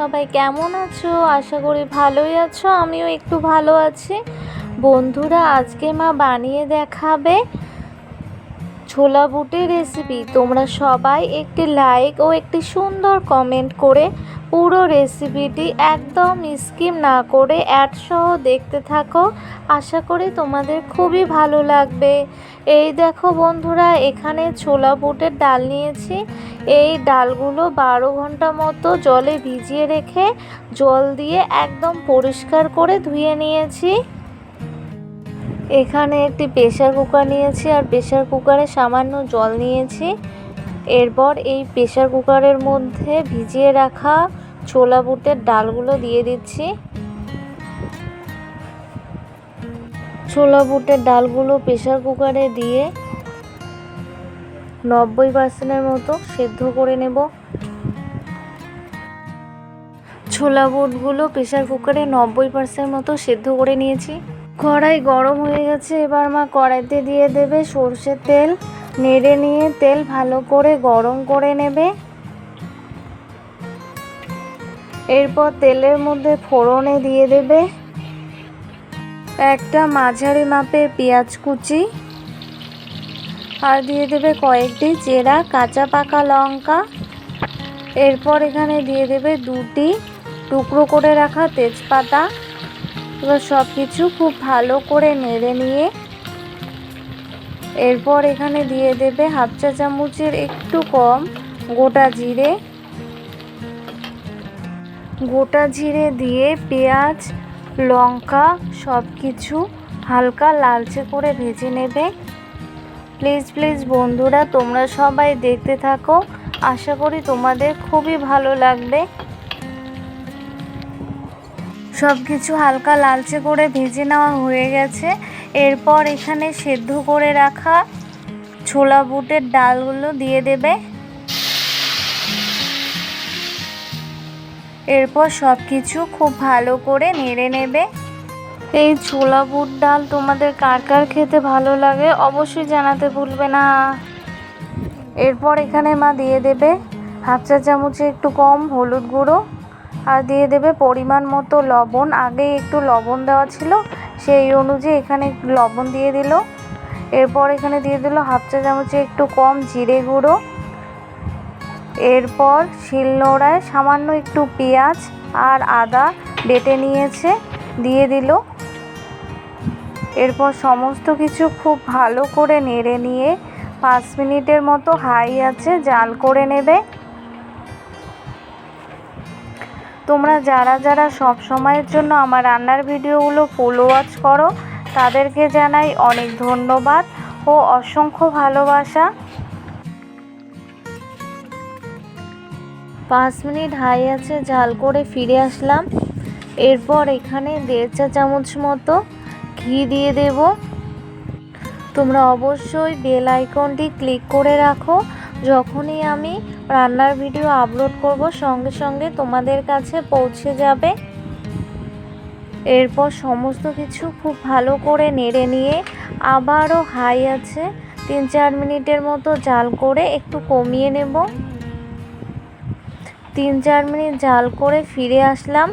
সবাই কেমন আছো? আশা করি ভালোই আছো, আমিও একটু ভালো আছি। বন্ধুরা, আজকে মা বানিয়ে দেখাবে ছোলা বুটের রেসিপি তোমরা সবাই একটি লাইক ও একটি সুন্দর কমেন্ট করে পুরো রেসিপিটি একদম স্কিম না করে অ্যাড সহ দেখতে থাকো। আশা করি তোমাদের খুবই ভালো লাগবে। এই দেখো বন্ধুরা, এখানে ছোলা বুটের ডাল নিয়েছি। এই ডালগুলো বারো ঘণ্টা মতো জলে ভিজিয়ে রেখে জল দিয়ে একদম পরিষ্কার করে ধুয়ে নিয়েছি। এখানে একটি প্রেশার কুকার নিয়েছি আর প্রেশার কুকারে সামান্য জল নিয়েছি। এরপর এই প্রেশার কুকারের মধ্যে ভিজিয়ে রাখা ছোলা বুটের ডালগুলো দিয়ে দিচ্ছি। ছোলা বুটের ডালগুলো প্রেশার কুকারে দিয়ে নব্বই পার্সেন্টের মতো সেদ্ধ করে নেব। ছোলা বুটগুলো প্রেশার কুকারে নব্বই পার্সেন্ট মতো সেদ্ধ করে নিয়েছি। কড়াই গরম হয়ে গেছে, এবার মা কড়াইতে দিয়ে দেবে সর্ষের তেল। নেড়ে নিয়ে তেল ভালো করে গরম করে নেবে। এরপর তেলের মধ্যে ফোড়নে দিয়ে দেবে একটা মাঝারি মাপের পেঁয়াজ কুচি। আর দিয়ে দেবে কয়েকটি চেরা কাঁচা পাকা লঙ্কা। এরপর এখানে দিয়ে দেবে দুটি টুকরো করে রাখা তেজপাতা। এবার সব কিছু খুব ভালো করে নেড়ে নিয়ে এরপর এখানে দিয়ে দেবে হাফ চা চামচের একটু কম গোটা জিরে। গোটা জিরে দিয়ে পেঁয়াজ, লঙ্কা সব কিছু হালকা লালচে করে ভেজে নেবে। প্লিজ প্লিজ বন্ধুরা, তোমরা সবাই দেখতে থাকো। আশা করি তোমাদের খুবই ভালো লাগবে। সব কিছু হালকা লালচে করে ভেজে নেওয়া হয়ে গেছে। এরপর এখানে সেদ্ধ করে রাখা ছোলা বুটের ডালগুলো দিয়ে দেবে। এরপর সব কিছু খুব ভালো করে নেড়ে নেবে। এই ছোলা বুট ডাল তোমাদের কার কার খেতে ভালো লাগে অবশ্যই জানাতে ভুলবে না। এরপর এখানে মা দিয়ে দেবে হাফ চা চামচে একটু কম হলুদ গুঁড়ো। আর দিয়ে দেবে পরিমাণ মতো লবণ। আগে একটু লবণ দেওয়া ছিল, সেই অনুযায়ী এখানে লবণ দিয়ে দিল। এরপর এখানে দিয়ে দিল হাফ চা চামচে একটু কম জিরে গুঁড়ো। এরপর শিলনোড়ায় সামান্য একটু পেঁয়াজ আর আদা বেটে নিয়েছে, দিয়ে দিল। এরপর সমস্ত কিছু খুব ভালো করে নেড়ে নিয়ে পাঁচ মিনিটের মতো হাই আছে, জাল করে নেবে। তোমরা যারা যারা সব সময়ের জন্য আমার রান্নার ভিডিওগুলো ফুল ওয়াচ করো, তাদেরকে জানাই অনেক ধন্যবাদ ও অসংখ্য ভালোবাসা। পাঁচ মিনিট হাই আছে, ঝাল করে ফিরে আসলাম। এরপর এখানে দেড় চা চামচ মতো ঘি দিয়ে দেব। তোমরা অবশ্যই বেল আইকনটি ক্লিক করে রাখো। যখনই আমি রান্নার ভিডিও আপলোড করব, সঙ্গে সঙ্গে তোমাদের কাছে পৌঁছে যাবে। এরপর সমস্ত কিছু খুব ভালো করে নেড়ে নিয়ে আবারও হাই আছে, তিন চার মিনিটের মতো জাল করে একটু কমিয়ে নেব। তিন চার মিনিট জাল করে ফিরে আসলাম।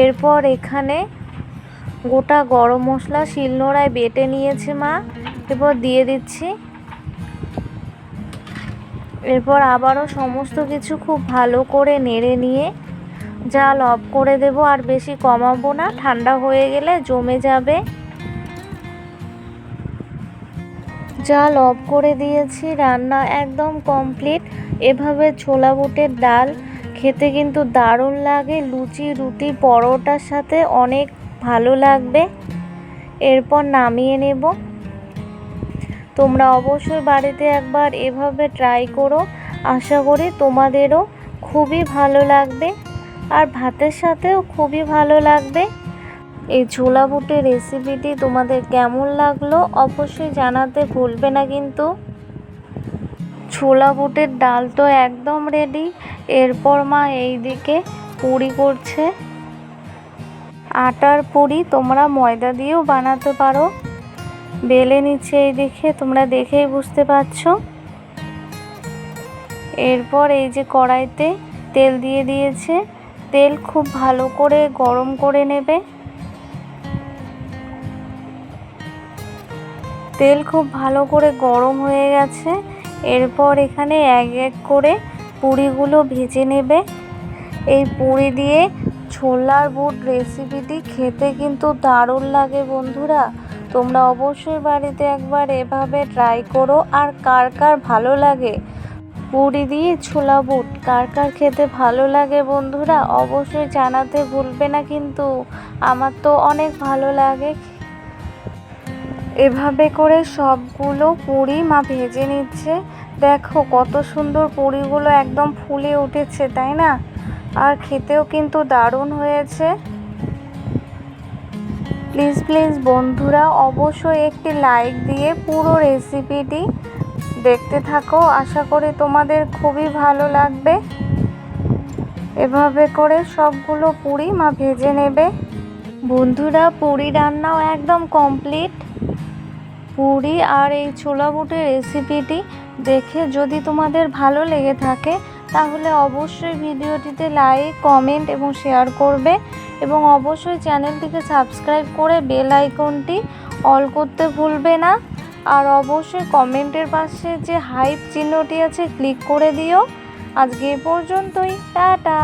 এরপর এখানে গোটা গরম মশলা শিলনোড়ায় বেটে নিয়েছে মা। এরপর দিয়ে দিচ্ছি এরপর আবারও সমস্ত কিছু খুব ভালো করে নেড়ে নিয়ে জাল অফ করে দেব, আর বেশি কমাবো না। ঠান্ডা হয়ে গেলে জমে যাবে। জাল অফ করে দিয়েছি, রান্না একদম কমপ্লিট। এভাবে ছোলা বুটের ডাল খেতে কিন্তু দারুণ লাগে। লুচি, রুটি, পরোটার সাথে অনেক ভালো লাগবে। এরপর নামিয়ে নেব। তোমরা অবশ্যই বাড়িতে একবার এভাবে ট্রাই করো। আশা করি তোমাদেরও খুবই ভালো লাগবে আর ভাতের সাথেও খুবই ভালো লাগবে। এই ছোলা বুটের রেসিপিটি তোমাদের কেমন লাগল অবশ্যই জানাতে ভুলবে না কিন্তু। ছোলা বুটের ডাল তো একদম রেডি এরপর মা এই দিকে পুরি করছে। আটার পুরি তোমরা ময়দা দিয়েও বানাতে পারো। বেলে নিচ্ছে এই দেখে, তোমরা দেখেই বুঝতে পারছ। এরপর এই যে কড়াইতে তেল দিয়ে দিয়েছে, তেল খুব ভালো করে গরম করে নেবে। তেল খুব ভালো করে গরম হয়ে গেছে, এরপর এখানে এক এক করে পুরিগুলো ভেজে নেবে। এই পুরি দিয়ে ছোলার বুট রেসিপিটি খেতে কিন্তু দারুণ লাগে বন্ধুরা। তোমরা অবশ্যই বাড়িতে একবার এভাবে ট্রাই করো আর কার কার ভালো লাগে। পুরি দিয়ে ছোলা বুট, কার কার খেতে ভালো লাগে বন্ধুরা অবশ্যই জানাতে ভুলবে না কিন্তু আমার তো অনেক ভালো লাগে। এভাবে করে সবগুলো পুরি মা ভেজে নিচ্ছে। দেখো কত সুন্দর পুরিগুলো একদম ফুলে উঠেছে, তাই না? আর খেতেও কিন্তু দারুণ হয়েছে। প্লিজ প্লিজ বন্ধুরা, অবশ্যই একটি লাইক দিয়ে পুরো রেসিপিটি দেখতে থাকো। আশা করি তোমাদের খুবই ভালো লাগবে। এভাবে করে সবগুলো পুরি মা ভেজে নেবে। বন্ধুরা, পুরি রান্নাও একদম কমপ্লিট পুরি আর এই ছোলা বুটের রেসিপিটি দেখে যদি তোমাদের ভালো লেগে থাকে, তাহলে অবশ্যই ভিডিওটিতে লাইক কমেন্ট এবং শেয়ার করবে। এবং অবশ্যই চ্যানেলটিকে সাবস্ক্রাইব করে বেল আইকনটি অল করতে ভুলবে না। আর অবশ্যই কমেন্টের পাশে যে হাইপ চিহ্নটি আছে, ক্লিক করে দিও। আজকে এ পর্যন্তই। টাটা!